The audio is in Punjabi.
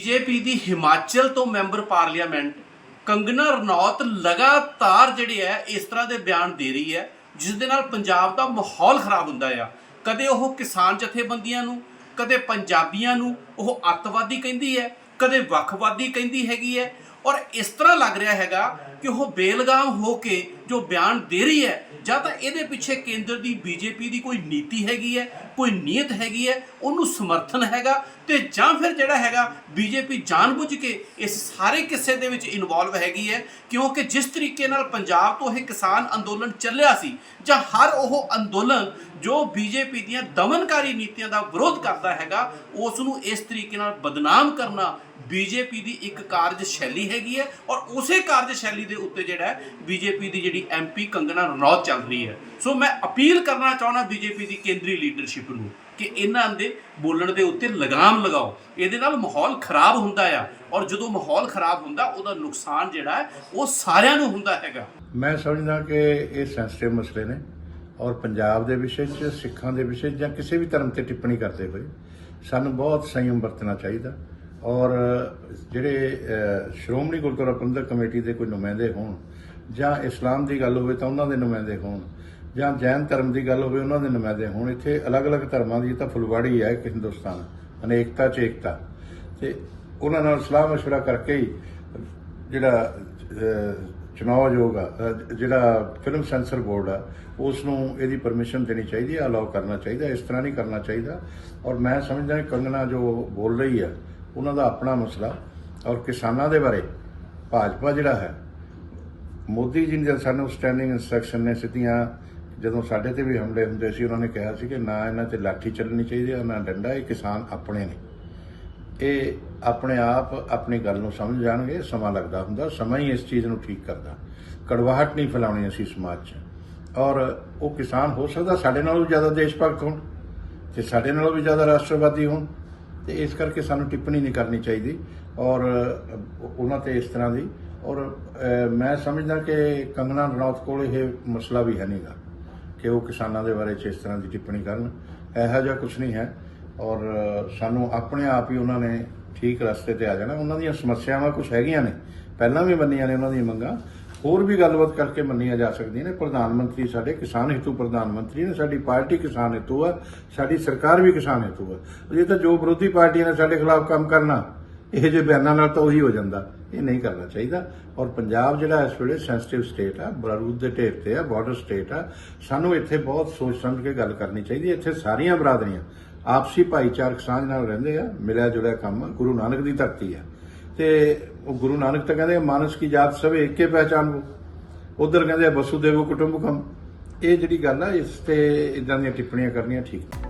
ਬੀਜੇਪੀ ਦੀ ਹਿਮਾਚਲ ਤੋਂ ਮੈਂਬਰ ਪਾਰਲੀਮੈਂਟ ਕੰਗਨਾ ਰਣੌਤ ਲਗਾਤਾਰ ਜਿਹੜੇ ਹੈ, ਇਸ ਤਰ੍ਹਾਂ ਦੇ ਬਿਆਨ ਦੇ ਰਹੀ ਹੈ, ਜਿਸ ਦੇ ਨਾਲ ਪੰਜਾਬ ਦਾ ਮਾਹੌਲ ਖਰਾਬ ਹੁੰਦਾ ਆ। ਕਦੇ ਉਹ ਕਿਸਾਨ ਜਥੇਬੰਦੀਆਂ ਨੂੰ, ਕਦੇ ਪੰਜਾਬੀਆਂ ਨੂੰ ਉਹ ਅੱਤਵਾਦੀ ਕਹਿੰਦੀ ਹੈ, ਕਦੇ ਵੱਖਵਾਦੀ ਕਹਿੰਦੀ ਹੈਗੀ ਹੈ। ਔਰ ਇਸ ਤਰ੍ਹਾਂ ਲੱਗ ਰਿਹਾ ਹੈਗਾ ਕਿ ਉਹ ਬੇਲਗਾਮ ਹੋ ਕੇ ਜੋ ਬਿਆਨ ਦੇ ਰਹੀ ਹੈ, ਜਾਂ ਤਾਂ ਇਹਦੇ ਪਿੱਛੇ ਕੇਂਦਰ ਦੀ ਬੀਜੇਪੀ ਦੀ ਕੋਈ ਨੀਤੀ ਹੈਗੀ ਹੈ, ਕੋਈ ਨੀਅਤ ਹੈਗੀ ਹੈ, ਉਹਨੂੰ ਸਮਰਥਨ ਹੈਗਾ ਤੇ ਜਾਂ ਫਿਰ ਜਿਹੜਾ ਹੈਗਾ ਬੀਜੇਪੀ ਜਾਣਬੁੱਝ ਕੇ ਇਸ ਸਾਰੇ ਕਿੱਸੇ ਦੇ ਵਿੱਚ ਇਨਵੋਲਵ ਹੈਗੀ ਹੈ, ਕਿਉਂਕਿ ਜਿਸ ਤਰੀਕੇ ਨਾਲ ਪੰਜਾਬ ਤੋਂ ਇਹ ਕਿਸਾਨ ਅੰਦੋਲਨ ਚੱਲਿਆ ਸੀ, ਜਾਂ ਹਰ ਉਹ ਅੰਦੋਲਨ ਜੋ ਬੀਜੇਪੀ ਦੀਆਂ ਦਮਨਕਾਰੀ ਨੀਤੀਆਂ ਦਾ ਵਿਰੋਧ ਕਰਦਾ ਹੈਗਾ, ਉਸ ਨੂੰ ਇਸ ਤਰੀਕੇ ਨਾਲ ਬਦਨਾਮ ਕਰਨਾ ਬੀਜੇਪੀ ਦੀ ਇੱਕ ਕਾਰਜ ਸ਼ੈਲੀ ਹੈਗੀ ਹੈ ਔਰ ਉਸੇ ਕਾਰਜ ਸ਼ੈਲੀ ਦੇ ਉੱਤੇ ਜਿਹੜਾ ਹੈ ਬੀਜੇਪੀ ਦੀ ਜਿਹੜੀ ਐਮਪੀ ਕੰਗਣਾ ਰਣੌਤ ਚੱਲ ਰਹੀ ਹੈ। ਸੋ ਮੈਂ ਅਪੀਲ ਕਰਨਾ ਚਾਹੁੰਦਾ ਬੀਜੇਪੀ ਦੀ ਕੇਂਦਰੀ ਲੀਡਰਸ਼ਿਪ ਨੂੰ ਕਿ ਇਹਨਾਂ ਦੇ ਬੋਲਣ ਦੇ ਉੱਤੇ ਲਗਾਮ ਲਗਾਓ। ਇਹਦੇ ਨਾਲ ਮਾਹੌਲ ਖਰਾਬ ਹੁੰਦਾ ਆ ਔਰ ਜਦੋਂ ਮਾਹੌਲ ਖਰਾਬ ਹੁੰਦਾ, ਉਹਦਾ ਨੁਕਸਾਨ ਜਿਹੜਾ ਹੈ, ਉਹ ਸਾਰਿਆਂ ਨੂੰ ਹੁੰਦਾ ਹੈਗਾ। ਮੈਂ ਸਮਝਦਾ ਕਿ ਇਹ ਸੈਂਸਿਟਿਵ ਮਸਲੇ ਨੇ ਔਰ ਪੰਜਾਬ ਦੇ ਵਿਸ਼ੇ 'ਚ, ਸਿੱਖਾਂ ਦੇ ਵਿਸ਼ੇ 'ਚ ਜਾਂ ਕਿਸੇ ਵੀ ਧਰਮ ਤੇ ਟਿੱਪਣੀ ਕਰਦੇ ਹੋਏ ਸਾਨੂੰ ਬਹੁਤ ਸੰਯਮ ਵਰਤਣਾ ਚਾਹੀਦਾ। ਔਰ ਜਿਹੜੇ ਅਹ, ਸ਼੍ਰੋਮਣੀ ਗੁਰਦੁਆਰਾ ਪ੍ਰਬੰਧਕ ਕਮੇਟੀ ਦੇ ਕੋਈ ਨੁਮਾਇੰਦੇ ਹੋਣ ਜਾਂ ਇਸਲਾਮ ਦੀ ਗੱਲ ਹੋਵੇ ਤਾਂ ਉਹਨਾਂ ਦੇ ਨੁਮਾਇੰਦੇ ਹੋਣ ਜਾਂ ਜੈਨ ਧਰਮ ਦੀ ਗੱਲ ਹੋਵੇ ਉਹਨਾਂ ਦੇ ਨੁਮਾਇੰਦੇ ਹੋਣ ਇੱਥੇ ਅਲੱਗ-ਅਲੱਗ ਧਰਮਾਂ ਦੀ ਤਾਂ ਫੁਲਵਾੜੀ ਹੈ ਕਿ ਹਿੰਦੁਸਤਾਨ ਅਨੇਕਤਾ 'ਚ ਏਕਤਾ ਤੇ ਉਹਨਾਂ ਨਾਲ ਸਲਾਹ مشورہ ਕਰਕੇ ਹੀ ਜਿਹੜਾ ਅਹ, ਚੁਣਾਵ ਆਯੋਗ ਆ ਅਹ, ਜਿਹੜਾ ਫਿਲਮ ਸੈਂਸਰ ਬੋਰਡ ਆ ਉਸ ਨੂੰ ਇਹਦੀ ਪਰਮਿਸ਼ਨ ਦੇਣੀ ਚਾਹੀਦੀ ਹੈ ਅਲਾਉ ਕਰਨਾ ਚਾਹੀਦਾ ਇਸ ਤਰ੍ਹਾਂ ਨਹੀਂ ਕਰਨਾ ਚਾਹੀਦਾ ਔਰ ਮੈਂ ਸਮਝਦਾ ਕਿ ਕੰਗਨਾ ਜੋ ਬੋਲ ਰਹੀ ਹੈ ਉਹਨਾਂ ਦਾ ਆਪਣਾ ਮਸਲਾ ਔਰ ਕਿਸਾਨਾਂ ਦੇ ਬਾਰੇ ਭਾਜਪਾ ਜਿਹੜਾ ਹੈ, ਮੋਦੀ ਜੀ ਨੇ ਸਾਨੂੰ ਸਟੈਂਡਿੰਗ ਇਨਸਟਰਕਸ਼ਨ ਨੇ ਸਿੱਧੀਆਂ, ਜਦੋਂ ਸਾਡੇ ਤੇ ਵੀ ਹਮਲੇ ਹੁੰਦੇ ਸੀ, ਉਹਨਾਂ ਨੇ ਕਿਹਾ ਸੀ ਕਿ ਨਾ ਇਹਨਾਂ ਤੇ ਲਾਠੀ ਚੱਲਣੀ ਚਾਹੀਦੀ ਹੈ, ਨਾ ਡੰਡਾ, ਇਹ ਕਿਸਾਨ ਆਪਣੇ ਨੇ। ਇਹ ਆਪਣੇ ਆਪ ਆਪਣੀ ਗੱਲ ਨੂੰ ਸਮਝ ਜਾਣਗੇ, ਸਮਾਂ ਲੱਗਦਾ ਹੁੰਦਾ, ਸਮਾਂ ਹੀ ਇਸ ਚੀਜ਼ ਨੂੰ ਠੀਕ ਕਰਦਾ। ਕੜਵਾਹਟ ਨਹੀਂ ਫੈਲਾਉਣੀ ਅਸੀਂ ਸਮਾਜ 'ਚ। ਔਰ ਉਹ ਕਿਸਾਨ ਹੋ ਸਕਦਾ ਸਾਡੇ ਨਾਲੋਂ ਵੀ ਜ਼ਿਆਦਾ ਦੇਸ਼ ਭਗਤ ਹੋਣ ਤੇ ਸਾਡੇ ਨਾਲੋਂ ਵੀ ਜ਼ਿਆਦਾ ਰਾਸ਼ਟਰਵਾਦੀ ਹੋਣ। ਤੇ ਇਸ ਕਰਕੇ ਸਾਨੂੰ ਟਿੱਪਣੀ ਨਹੀਂ ਕਰਨੀ ਚਾਹੀਦੀ ਔਰ ਉਹਨਾਂ ਤੇ ਇਸ ਤਰ੍ਹਾਂ ਦੀ। ਔਰ ਮੈਂ ਸਮਝਦਾ ਕਿ ਕੰਗਨਾ ਰਣੌਤ ਕੋਲ ਇਹ ਮਸਲਾ ਵੀ ਹੈ ਨਹੀਂਗਾ ਕਿ ਉਹ ਕਿਸਾਨਾਂ ਦੇ ਬਾਰੇ ਚ ਇਸ ਤਰ੍ਹਾਂ ਦੀ ਟਿੱਪਣੀ ਕਰਨ। ਇਹੋ ਜਿਹਾ ਕੁਝ ਨਹੀਂ ਹੈ। ਔਰ ਸਾਨੂੰ ਆਪਣੇ ਆਪ ਹੀ ਉਹਨਾਂ ਨੇ ਠੀਕ ਰਸਤੇ ਤੇ ਆ ਜਾਣਾ। ਉਹਨਾਂ ਦੀਆਂ ਸਮੱਸਿਆਵਾਂ ਕੁਝ ਹੈਗੀਆਂ ਨੇ। ਪਹਿਲਾਂ ਵੀ ਮੰਨੀਆਂ ਨੇ ਉਹਨਾਂ ਦੀਆਂ ਮੰਗਾਂ। ਹੋਰ ਵੀ ਗੱਲਬਾਤ ਕਰਕੇ ਮੰਨੀਆਂ ਜਾ ਸਕਦੀਆਂ ਨੇ। ਪ੍ਰਧਾਨ ਮੰਤਰੀ ਸਾਡੇ, ਕਿਸਾਨ ਹਿੱਤੂ ਪ੍ਰਧਾਨ ਮੰਤਰੀ ਨੇ, ਸਾਡੀ ਪਾਰਟੀ ਕਿਸਾਨ ਹਿੱਤੂ ਆ, ਸਾਡੀ ਸਰਕਾਰ ਵੀ ਕਿਸਾਨ ਹਿੱਤੂ ਆ। ਇਹ ਤਾਂ ਜੋ ਵਿਰੋਧੀ ਪਾਰਟੀਆਂ ਨੇ ਸਾਡੇ ਖਿਲਾਫ ਕੰਮ ਕਰਨਾ, ਇਹ ਜਿਹੇ ਬਿਆਨਾਂ ਨਾਲ ਤਾਂ ਉਹੀ ਹੋ ਜਾਂਦਾ। ਇਹ ਨਹੀਂ ਕਰਨਾ ਚਾਹੀਦਾ। ਔਰ ਪੰਜਾਬ ਜਿਹੜਾ ਇਸ ਵੇਲੇ ਸੈਂਸਿਟਿਵ ਸਟੇਟ ਆ ਬਰੂਦ ਦੇ ਢੇਰ ਤੇ ਆ ਬਾਰਡਰ ਸਟੇਟ ਆ, ਸਾਨੂੰ ਇੱਥੇ ਬਹੁਤ ਸੋਚ ਸਮਝ ਕੇ ਗੱਲ ਕਰਨੀ ਚਾਹੀਦੀ ਹੈ। ਇੱਥੇ ਸਾਰੀਆਂ ਬਰਾਦਰੀਆਂ, ਆਪਸੀ ਭਾਈਚਾਰਕ ਸਾਂਝ ਨਾਲ ਰਹਿੰਦੇ ਆ, ਮਿਲਿਆ ਜੁਲਿਆ ਕੰਮ ਗੁਰੂ ਨਾਨਕ ਦੀ ਧਰਤੀ ਆ। ਤੇ ਉਹ ਗੁਰੂ ਨਾਨਕ ਤਾਂ ਕਹਿੰਦੇ ਮਾਨਸ ਕੀ ਜਾਤ ਸਭ ਏਕੇ ਪਹਿਚਾਨ ਉਧਰ ਕਹਿੰਦੇ ਆ, ਵਸੁਦੇਵ ਕੁਟੁੰਬਕਮ। ਇਹ ਜਿਹੜੀ ਗੱਲ ਆ ਇਸ ਤੇ ਇਦਾਂ ਦੀਆਂ ਟਿੱਪਣੀਆਂ ਕਰਨੀਆਂ ਠੀਕ ਨਹੀਂ